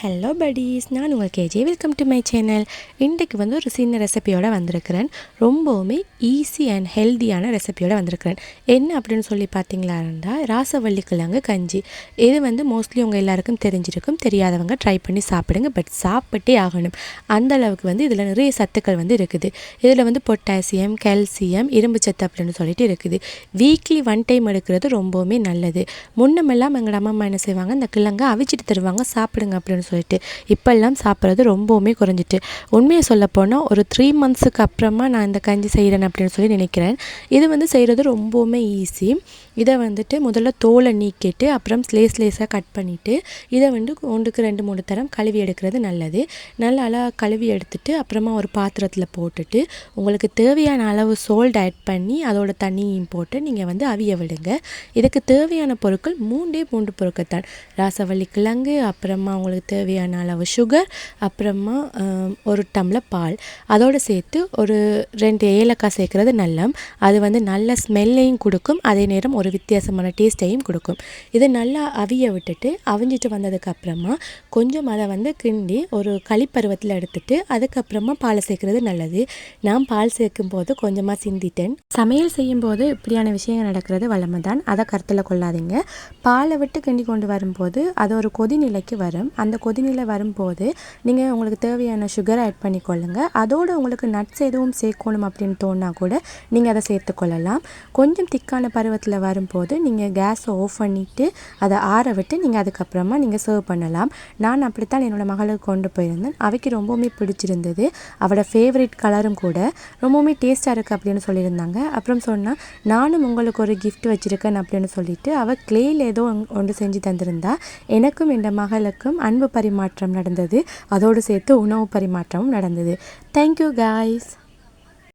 Hello buddies நான் உங்கள் KJ. Welcome to my channel இன்றைக்கு வந்து ஒரு சின்ன ரெசிபியோடு வந்திருக்கிறேன். ரொம்பவுமே ஈஸி அண்ட் ஹெல்த்தியான ரெசிபியோடு வந்திருக்கிறேன். என்ன அப்படின்னு சொல்லி பார்த்தீங்களா இருந்தால் ராசவள்ளி கிழங்கு கஞ்சி. இது வந்து மோஸ்ட்லி உங்கள் எல்லாருக்கும் தெரிஞ்சிருக்கும். தெரியாதவங்க ட்ரை பண்ணி சாப்பிடுங்க. பட் சாப்பிட்டே ஆகணும். அந்த அளவுக்கு வந்து இதில் நிறைய சத்துக்கள் வந்து இருக்குது. இதில் வந்து பொட்டாசியம் கால்சியம் இரும்பு சத்து அப்படின்னு சொல்லிட்டு இருக்குது. வீக்லி ஒன் டைம் எடுக்கிறது ரொம்பவுமே நல்லது. முன்னமெல்லாம் எங்களோட அம்மா என்ன செய்வாங்க? இந்த கிழங்கை அவிச்சிட்டு தருவாங்க. சாப்பிடுங்க அப்படின்னு சொல்லிட்டு. இப்போல்லாம் சாப்பிட்றது ரொம்பவுமே குறைஞ்சிட்டு. உண்மையை சொல்லப்போனால் ஒரு த்ரீ மந்த்ஸுக்கு அப்புறமா நான் இந்த கஞ்சி செய்கிறேன் அப்படின்னு சொல்லி நினைக்கிறேன். இது வந்து செய்கிறது ரொம்பவுமே ஈஸி இதை வந்துட்டு முதல்ல தோலை நீக்கிட்டு அப்புறம் ஸ்லேஸ் ஸ்லேஸாக கட் பண்ணிவிட்டு இதை வந்து ஒன்றுக்கு ரெண்டு மூணு தரம் கழுவி எடுக்கிறது நல்லது. நல்லா அழகாக கழுவி எடுத்துட்டு அப்புறமா ஒரு பாத்திரத்தில் போட்டுட்டு உங்களுக்கு தேவையான அளவு சோல்ட் ஆட் பண்ணி அதோட தண்ணியும் போட்டு நீங்கள் வந்து அவிய விடுங்க. இதுக்கு தேவையான பொருட்கள் மூன்றே மூன்று பொருட்கள் தான். ராசவள்ளி கிழங்கு அப்புறமா உங்களுக்கு தேவையான அளவு சுகர் அப்புறமா ஒரு டம்ளர் பால். அதோடு சேர்த்து ஒரு ரெண்டு ஏலக்காய் சேர்க்குறது நல்லம். அது வந்து நல்ல ஸ்மெல்லையும் கொடுக்கும். அதே நேரம் ஒரு வித்தியாசமான டேஸ்ட்டையும் கொடுக்கும். இதை நல்லா அவிய விட்டுட்டு அவிஞ்சிட்டு வந்ததுக்கப்புறமா கொஞ்சம் அதை வந்து கிண்டி ஒரு களிப்பருவத்தில் எடுத்துட்டு அதுக்கப்புறமா பாலை சேர்க்குறது நல்லது. நான் பால் சேர்க்கும் போது கொஞ்சமாக சிந்திட்டேன். சமையல் செய்யும் போது இப்படியான விஷயங்கள் நடக்கிறது வளமை தான் அதை கருத்தில் கொள்ளாதீங்க. பாலை விட்டு கிண்டி கொண்டு வரும்போது அது ஒரு கொதிநிலைக்கு வரும். அந்த கொதிநிலை வரும்போது நீங்கள் உங்களுக்கு தேவையான சுகரை ஆட் பண்ணிக்கொள்ளுங்க. அதோடு உங்களுக்கு நட்ஸ் எதுவும் சேர்க்கணும் அப்படின்னு தோணுனா கூட நீங்கள் அதை சேர்த்துக்கொள்ளலாம். கொஞ்சம் திக்கான பருவத்தில் வரும்போது நீங்கள் கேஸை ஆஃப் பண்ணிவிட்டு அதை ஆற விட்டு நீங்கள் அதுக்கப்புறமா நீங்கள் சர்வ் பண்ணலாம். நான் அப்படித்தான் என்னோட மகளுக்கு கொண்டு போயிருந்தேன். அவைக்கு ரொம்பவுமே பிடிச்சிருந்தது. அவளோட ஃபேவரட் கலரும் கூட ரொம்பவுமே டேஸ்ட்டாக இருக்குது அப்படின்னு சொல்லியிருந்தாங்க. அப்புறம் சொன்னால் நானும் உங்களுக்கு ஒரு கிஃப்ட் வச்சுருக்கேன் அப்படின்னு சொல்லிட்டு அவள் கிளேயில் ஏதோ ஒன்று செஞ்சு தந்திருந்தா எனக்கும் என் மகளுக்கும் அன்பு பரிமாற்றம் நடந்தது. அதோடு சேர்த்து உணவு பரிமாற்றமும் நடந்தது. Thank you guys